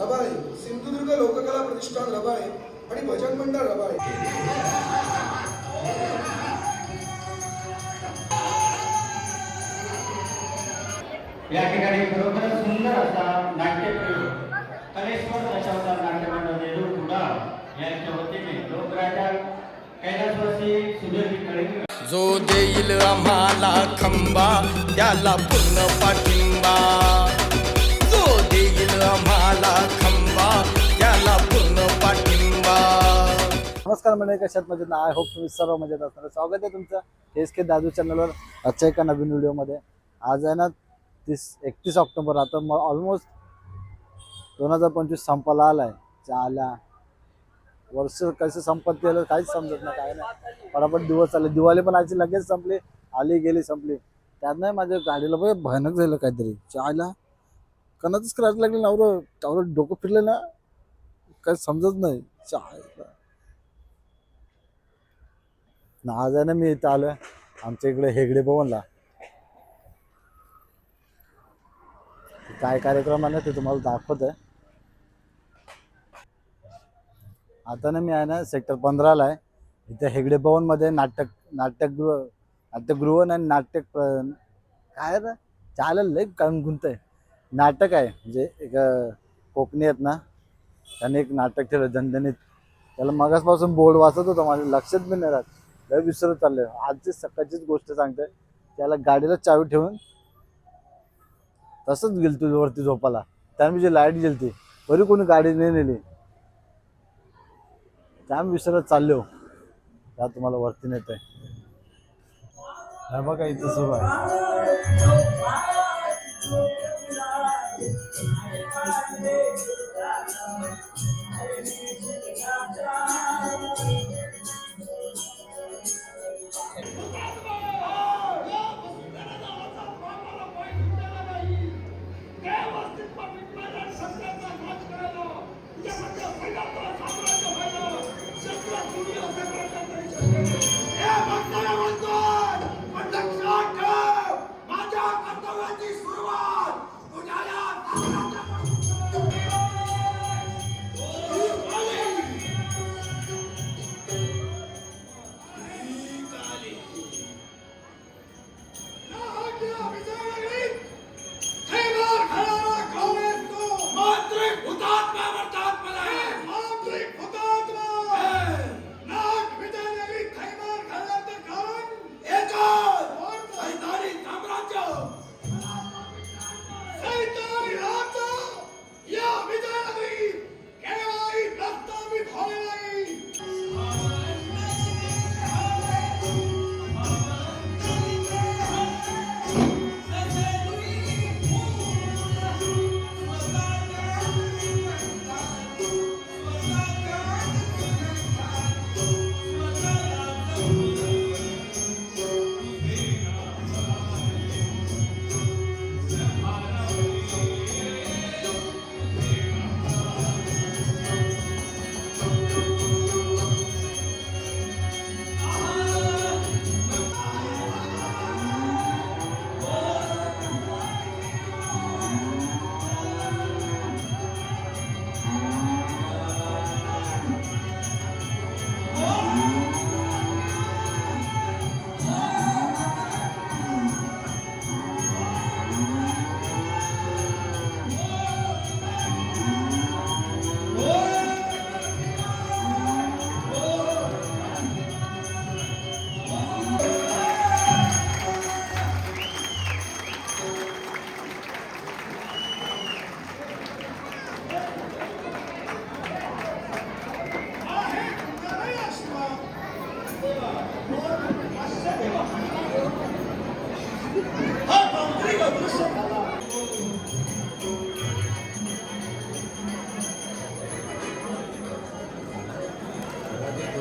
रबाळे. सिंधुदुर्ग लोककला प्रतिष्ठान रबाळे आणि भजन मंडळ रबाळे. या ठिकाणी खरोखरच सुंदर असा नाट्यप्रयोग कलेश्वर दशावतार नाट्यमंडळ नेरूळ कुडाळ यांच्या वतीने लोकराजा कैलासवासी सुधीर कळिंग जो देईल आम्हाला खंबा त्याला पूर्ण पाठिंबा. नमस्कार मंडळी कशात मजेत? आय होप तुम्ही सर्व मजेत असणार. स्वागत आहे तुमचं एस के दादू चॅनलवर आजच्या एका नवीन व्हिडिओमध्ये आज आहे ना तीस एकतीस ऑक्टोबर. आता मग ऑलमोस्ट दोन हजार पंचवीस संपायला आलाय. आला वर्ष कसं संपत गेलं काहीच समजत नाही काय नाही. पटापट दिवस चालले दिवाळी पण आजची लगेच संपली. आली गेली संपली. त्यात नाही माझ्या गाडीला बघ भयानक झालं काहीतरी. चायला कणाच करायला लागले नवरं. त्यावर डोकं फिरलं ना. काही समजत नाही. चहा आज आहे ना मी इथं आलो आमच्या इकडे हेगडे भवनला. काय कार्यक्रम आहे ना ते तुम्हाला दाखवत आहे आता ना मी आहे ना सेक्टर पंधराला आहे. इथे हेगडे भवनमध्ये नाटक नाट्यगृह नाट्यगृह आणि नाट्यक प्र- काय आहे ना चालेल लय कारण गुंत आहे नाटक आहे म्हणजे एक कोकणी आहेत ना त्याने एक नाटक ठेवलं दणदणीत. त्याला मगासपासून बोर्ड वाचत होतं माझ्या लक्षात बी नाही राहत. लय विसरत चाललंय. आजची सकाळचीच गोष्ट सांगते त्याला गाडीला चावी ठेवून तसंच गेलतो वरती झोपाला त्याने म्हणजे जी लाइट गेलती. तरी कोणी गाडी नाही नेली. त्या विसरत चाललो. त्या तुम्हाला वरती नेत आहे बघा इथं सुरू आहे.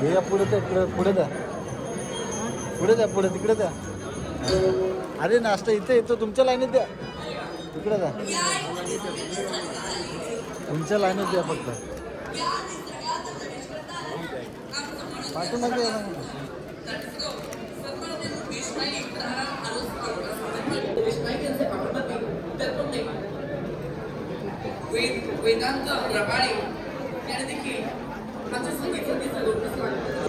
हे या पुढे द्या पुढे पुढे द्या. पुढे द्या पुढे तिकडे द्या. अरे नाश्ता इथे येतो तुमच्या लाईनीत द्या. तिकडे द्या. तुमच्या लाईनीत द्या फक्त. पाठीमागे ना. वेदांत रबाळे याने देखील 他就是 смотри.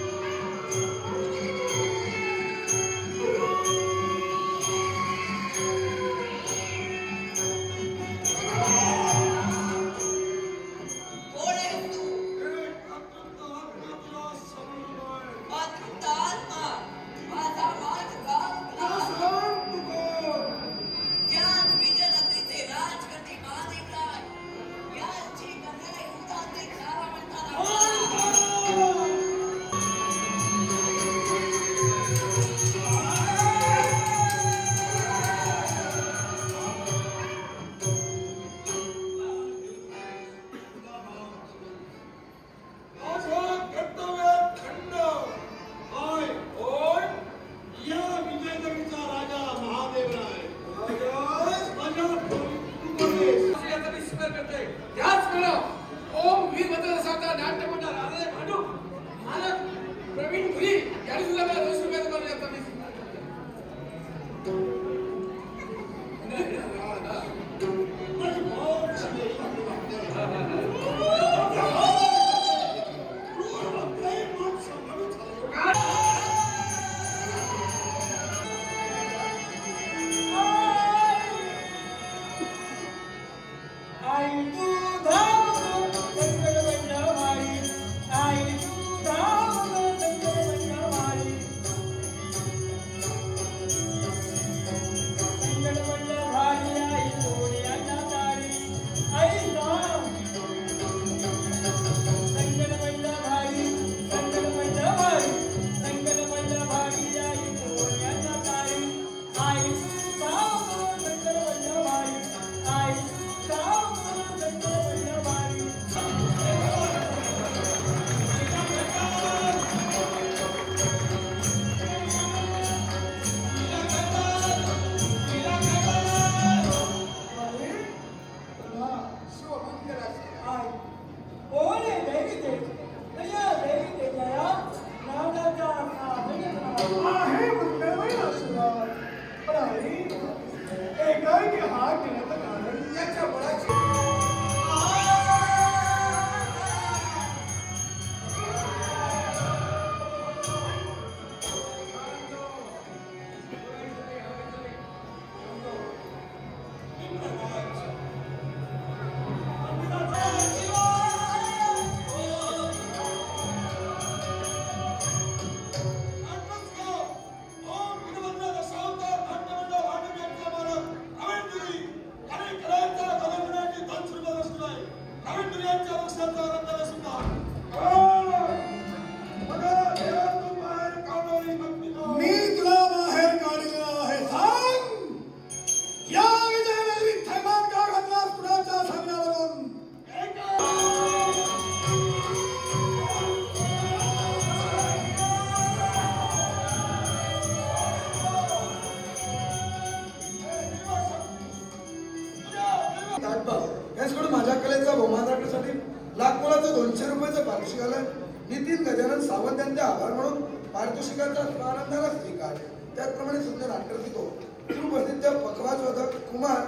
यांच्याकडून माझ्या कलेचा बहुमान राखण्यासाठी लाख मोलाचं दोनशे रुपयाचं पारितोषिक आलं नितीन गजानन सावंत यांचे आभार म्हणून पारितोषिकाचा आनंदाला स्वीकार. त्याचप्रमाणे सुंदर नाट्यरसिको सुप्रसिद्ध पखवाजवादक कुमार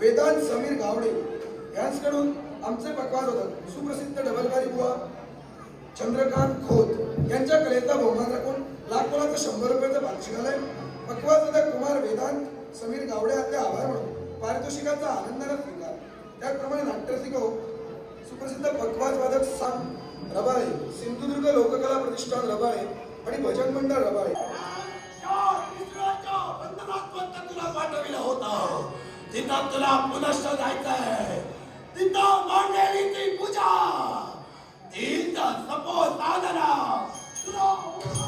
वेदांत समीर गावडे. यांच्याकडून आमचे पखवाजवादक सुप्रसिद्ध डबलबारी बुवा चंद्रकांत खोत यांच्या कलेचा बहुमान राखून लाख मोलाचं शंभर रुपयाचं पारितोषिक आलंय. पखवाजवादक कुमार वेदांत समीर गावडे यांचे आभार म्हणून पारितोषिकाचा आनंदाला स्वीकार. त्याचप्रमाणे नाट्यरसिको सुप्रसिद्ध पखवाज वादक सांग रबाळे सिंधुदुर्ग लोककला प्रतिष्ठान रबाळे आणि भजन मंडळ रबाळे तुला पाठविला होता तिथं तुला पुनश्च जायचंय तिथं मांडलेली ती पूजा तिथं सपो साधना तुला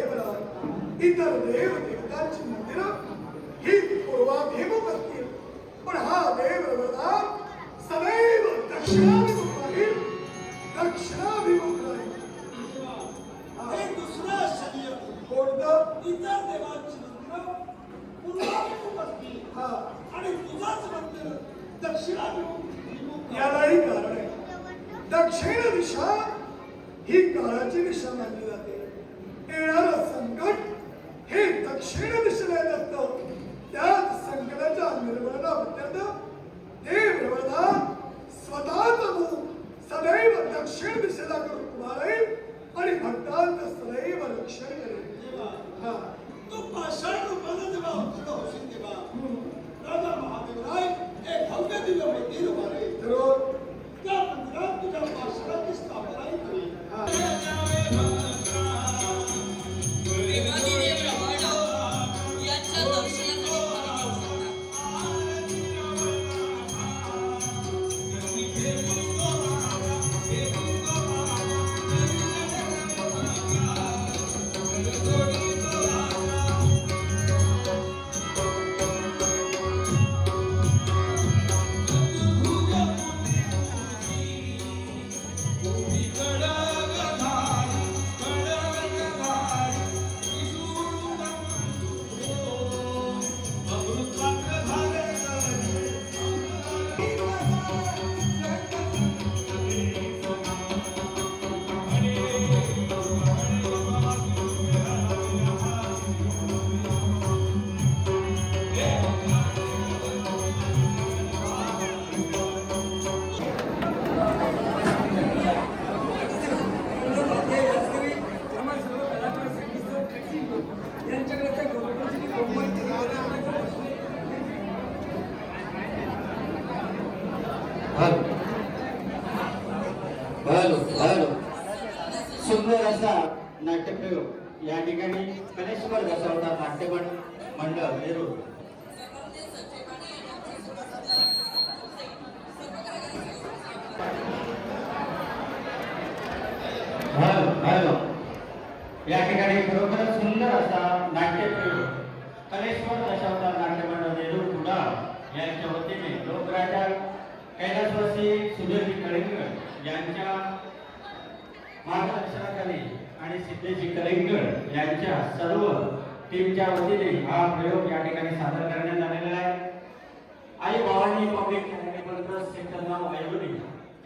राजा इतर देव देवतांची मंदिरं ही पूर्वाभिमुख असतील पण हा देव रमदान सदैव दक्षिण मार्गदर्शनाखाली आणि सिद्धेशी कलिंगड यांच्या सर्व टीमच्या वतीने हा प्रयोग या ठिकाणी सादर करण्यात आलेला आहे. आई Bhavani public charitable trust sector नाव ऐरोली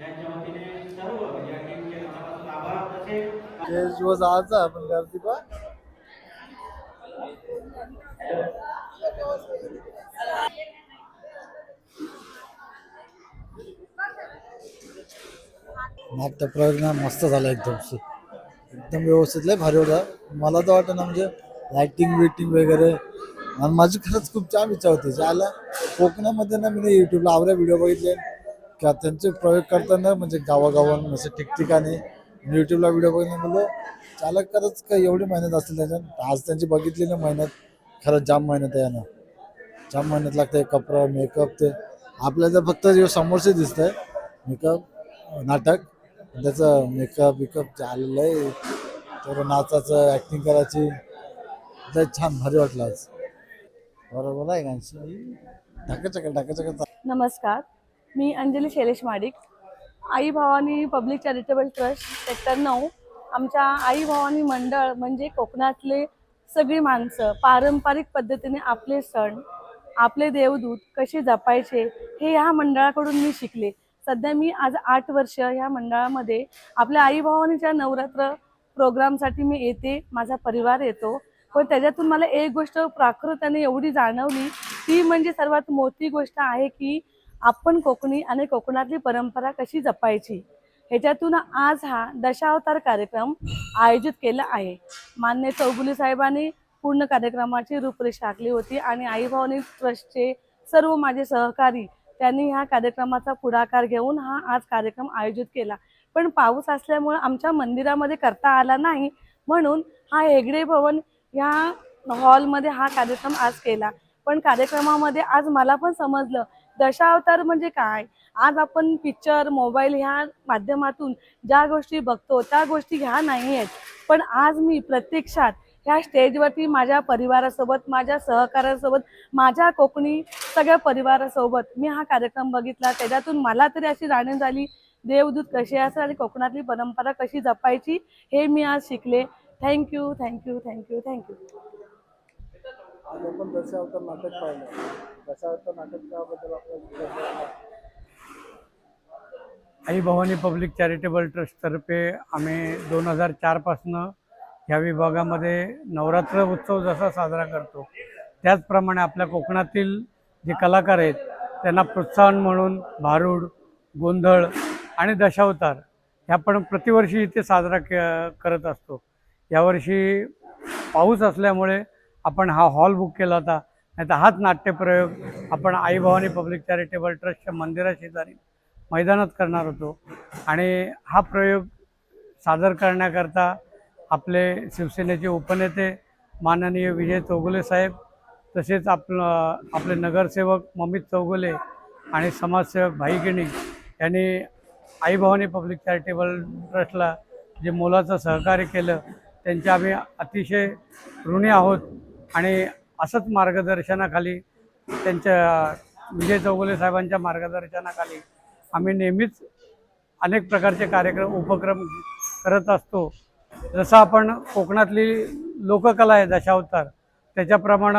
यांच्या वतीने सर्व या टीमचे मनापासून आभार तसेच ते दिवस आज आपण गर्दी पा नाट्य प्रयोग मस्त झाला एकदम. सु- एकदम व्यवस्थित लय भारी होता. मला तर वाटतं ना म्हणजे लाइटिंग बिटिंग वगैरे. आणि माझी खरंच खूप छान इच्छा होती. ज्याला कोकणामध्ये ना मी युट्यूबला आवडे व्हिडिओ बघितले. किंवा त्यांचे प्रयोग करताना म्हणजे गावागावांना असं ठिकठिकाणी युट्यूबला व्हिडिओ बघितले. म्हणलं चालक खरंच काय एवढी मेहनत असते त्याच्यात. आज त्यांची बघितली ना मेहनत खरंच जाम मेहनत आहे ना. जाम मेहनत लागते. कपडा मेकअप ते. आपल्याला फक्त समोरचे समोरचे दिसतंय मेकअप नाटक त्याचं मेकअप बिकअप झालेलं आहे तर नाचाचं ॲक्टिंग करायची लय छान भारी वाटलं आज. बरोबर आहे गाणशी नमस्कार. मी Anjali Shailesh Madik. Aai Bhavani public charitable trust sector नऊ. आमच्या आई भावानी मंडळ म्हणजे कोकणातले सगळी माणसं पारंपरिक पद्धतीने आपले सण आपले देवदूत कसे जपायचे हे ह्या मंडळाकडून मी शिकले. सध्या मी आज आठ वर्ष ह्या मंडळामध्ये आपल्या आई भवानीच्या नवरात्र प्रोग्रामसाठी मी येते माझा परिवार येतो. पण त्याच्यातून मला एक गोष्ट प्राकृताने एवढी जाणवली ती म्हणजे सर्वात मोठी गोष्ट आहे की आपण कोकणी आणि कोकणातली परंपरा कशी जपायची? ह्याच्यातून आज हा दशावतार कार्यक्रम आयोजित केला आहे. मान्य चौगुली साहेबांनी पूर्ण कार्यक्रमाची रूपरेषा आखली होती आणि आई ट्रस्टचे सर्व माझे सहकारी त्यांनी ह्या कार्यक्रमाचा पुढाकार घेऊन हा आज कार्यक्रम आयोजित केला. पण पाऊस असल्यामुळे आमच्या मंदिरामध्ये करता आला नाही. म्हणून हा हेगडे भवन ह्या हॉलमध्ये हा कार्यक्रम आज केला. पण कार्यक्रमामध्ये आज मला पण समजलं दशावतार म्हणजे काय? आज आपण पिक्चर मोबाईल ह्या माध्यमातून ज्या गोष्टी बघतो त्या गोष्टी ह्या नाही आहेत पण आज मी प्रत्यक्षात ह्या स्टेजवरती माझ्या परिवारासोबत माझ्या सहकाऱ्यांसोबत माझ्या कोकणी सगळ्या परिवारासोबत मी हा कार्यक्रम बघितला. त्याच्यातून मला तरी अशी जाणीव झाली देवदूत कसे असतात आणि कोकणातली परंपरा कशी जपायची हे मी आज शिकले. थँक्यू थँक्यू थँक्यू थँक्यू आज आपण दशावतार नाटक पाहिलं. दशावतार नाटक त्याबद्दल आपल्याला आई भवानी पब्लिक चॅरिटेबल ट्रस्टतर्फे आम्ही दोन हजार चारपासनं ह्या विभागामध्ये नवरात्र उत्सव जसा साजरा करतो त्याचप्रमाणे आपल्या कोकणातील जे कलाकार आहेत त्यांना प्रोत्साहन म्हणून भारूड गोंधळ आणि दशावतार ह्या पण प्रतिवर्षी इथे साजरा के करत असतो. यावर्षी पाऊस असल्यामुळे आपण हा हॉल बुक केला होता नाही तर हाच नाट्यप्रयोग आपण आई भवानी पब्लिक चॅरिटेबल ट्रस्टच्या मंदिराशेजारी मैदानात करणार होतो. आणि हा प्रयोग सादर करण्याकरता आपले शिवसेनेचे उपनेते माननीय विजय चौगुले साहेब तसेच आपलं आपले नगरसेवक ममित चौगुले आणि समाजसेवक भाईगिणी यांनी आई भवानी पब्लिक चॅरिटेबल ट्रस्टला जे मोलाचं सहकार्य केलं त्यांचे आम्ही अतिशय ऋणी आहोत आणि असंच मार्गदर्शनाखाली त्यांच्या विजय चौगुले साहेबांच्या मार्गदर्शनाखाली आम्ही नेहमीच अनेक प्रकारचे कार्यक्रम उपक्रम करत असतो. जसं आपण कोकणातली लोककला आहे दशावतार त्याच्याप्रमाणे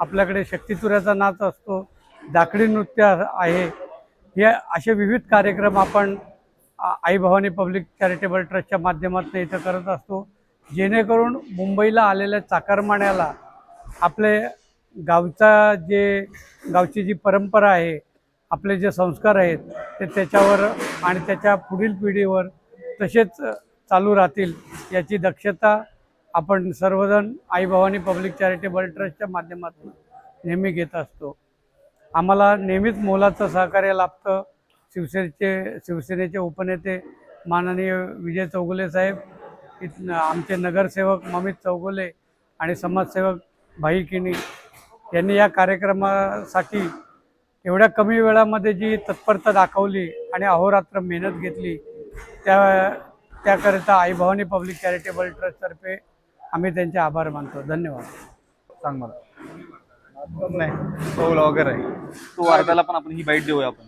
आपल्याकडे शक्तिचुऱ्याचा नाच असतो दाखडी नृत्य आहे हे असे विविध कार्यक्रम आपण आई भवानी पब्लिक चॅरिटेबल ट्रस्टच्या माध्यमातून इथं करत असतो. जेणेकरून मुंबईला आलेल्या चाकरमान्याला आपले गावचा जे गावची जी परंपरा आहे आपले जे संस्कार आहेत ते त्याच्यावर आणि त्याच्या पुढील पिढीवर तसेच चालू राहतील याची दक्षता आपण सर्वजण आई भवानी पब्लिक चॅरिटेबल ट्रस्टच्या माध्यमातून नेहमी घेत असतो. आम्हाला नेहमीच मोलाचं सहकार्य लाभतं. शिवसेनेचे शिवसेनेचे उपनेते माननीय विजय चौगुले साहेब इथनं आमचे नगरसेवक ममित चौगुले आणि समाजसेवक भाई किणी यांनी या कार्यक्रमासाठी एवढ्या कमी वेळामध्ये जी तत्परता दाखवली आणि अहोरात्र मेहनत घेतली त्या त्याकरिता आई भवानी पब्लिक चॅरिटेबल ट्रस्टतर्फे आम्ही त्यांचे आभार मानतो. धन्यवाद. सांग मला. नाही तो आहे. तो वार्ताला पण आपण ही बाईट देऊया आपण.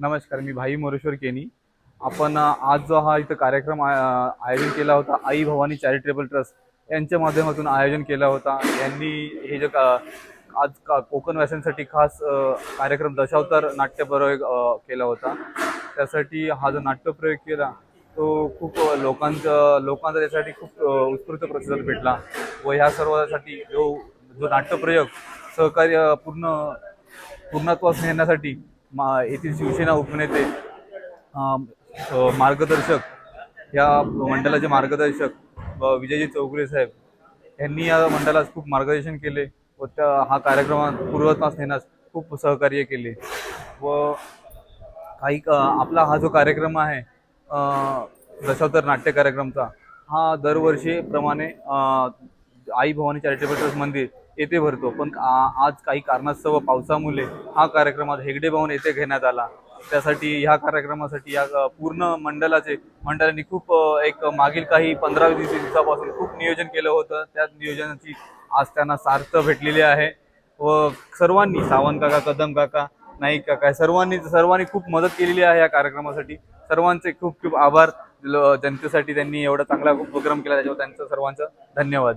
नमस्कार मी भाई मोरेश्वर केनी. आपण आज जो हा इथं कार्यक्रम आयोजन केला होता आई भवानी चॅरिटेबल ट्रस्ट यांच्या माध्यमातून आयोजन केला होता. यांनी हे जे का- आज का कोकण व्यासांसाठी खास कार्यक्रम दशावतार नाट्यप्रयोग केला होता. त्यासाठी हा जो नाट्यप्रयोग केला तो खूप लोकांचा लोकांचा त्यासाठी खूप उत्स्फूर्त प्रतिसाद भेटला व ह्या सर्वासाठी जो जो नाट्यप्रयोग सहकार्य पूर्ण पूर्णत्वास नेण्यासाठी मा येथील शिवसेना उपनेते मार्गदर्शक या मंडळाचे मार्गदर्शक विजयजी चौगुले साहेब यांनी या मंडळास खूप मार्गदर्शन केले व त्या हा कार्यक्रमात पूर्वत्वास नेण्यास खूप सहकार्य केले व काही आपला हा जो कार्यक्रम आहे अ, दशावतार नाट्य कार्यक्रमचा हा दरवर्षीप्रमाणे आई भवानी चॅरिटेबल ट्रस्ट मंदिर येथे भरतो. पण आ- आज काही कारणास्तव पावसामुळे हा कार्यक्रम आज हेगडे भवन येथे घेण्यात आला. त्यासाठी ह्या कार्यक्रमासाठी या पूर्ण मंडळाचे मंडळाने खूप एक मागील काही पंधरा वीस दिवसापासून खूप नियोजन केलं होतं. त्या नियोजनाची आज त्यांना सार्थ भेटलेली आहे. व सर्वांनी सावंत काका कदम काका नाईक काका सर्वांनी सर्वांनी खूप मदत केलेली आहे या कार्यक्रमासाठी. सर्वांचे खूप खूप आभार. जनतेसाठी त्यांनी एवढा चांगला उपक्रम केला त्याच्यावर त्यांचं सर्वांचं धन्यवाद.